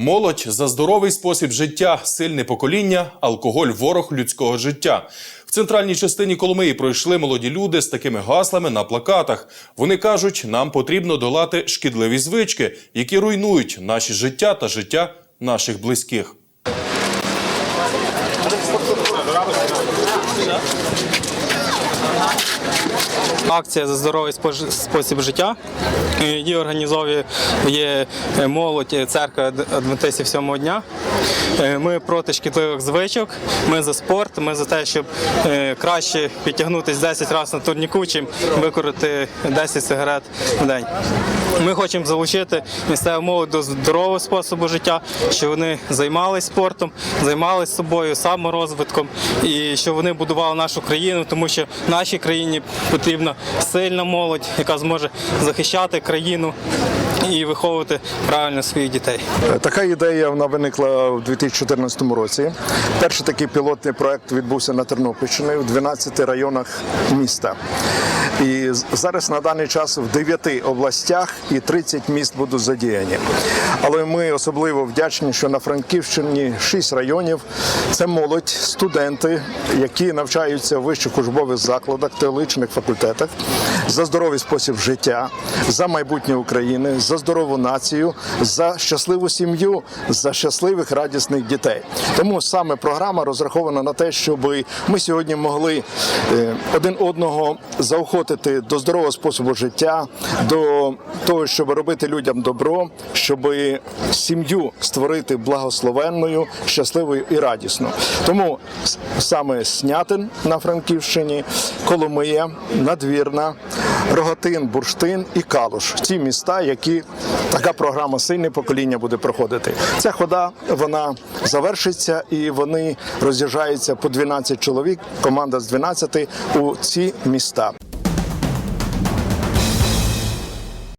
Молодь за здоровий спосіб життя, сильне покоління, алкоголь ворог людського життя. В центральній частині Коломиї пройшли молоді люди з такими гаслами на плакатах. Вони кажуть, нам потрібно долати шкідливі звички, які руйнують наші життя та життя наших близьких. Акція за здоровий спосіб життя. Її організовує є молодь церкви Ад- адвентистів сьомого дня. Е, Ми проти шкідливих звичок. Ми за спорт. Ми за те, щоб е, краще підтягнутися 10 разів на турніку, чим викорити 10 сигарет в день. Ми хочемо залучити місцеву молодь до здорового способу життя, щоб вони займалися спортом, займалися собою, саморозвитком і щоб вони будували нашу країну, тому що нашій країні потрібна сильна молодь, яка зможе захищати країну і виховувати правильно своїх дітей. Така ідея вона виникла в 2014 році. Перший такий пілотний проект відбувся на Тернопільщині в 12 районах міста. І зараз на даний час в 9 областях і 30 міст будуть задіяні. Але ми особливо вдячні, що на Франківщині 6 районів це молодь, студенти, які навчаються в вищих учбових закладах, теологічних факультетах за здоровий спосіб життя, за майбутнє України, за здорову націю, за щасливу сім'ю, за щасливих радісних дітей. Тому саме програма розрахована на те, щоб ми сьогодні могли е, один одного заохотити до здорового способу життя, до того, щоб робити людям добро, щоб сім'ю створити благословенною, щасливою і радісною. Тому саме Снятин на Франківщині, Коломия, Надвірна, Рогатин, Бурштин і Калуш ті міста, які така програма сильне покоління буде проходити. Ця хода вона завершиться і вони роз'їжджаються по 12 чоловік. Команда з 12 у ці міста.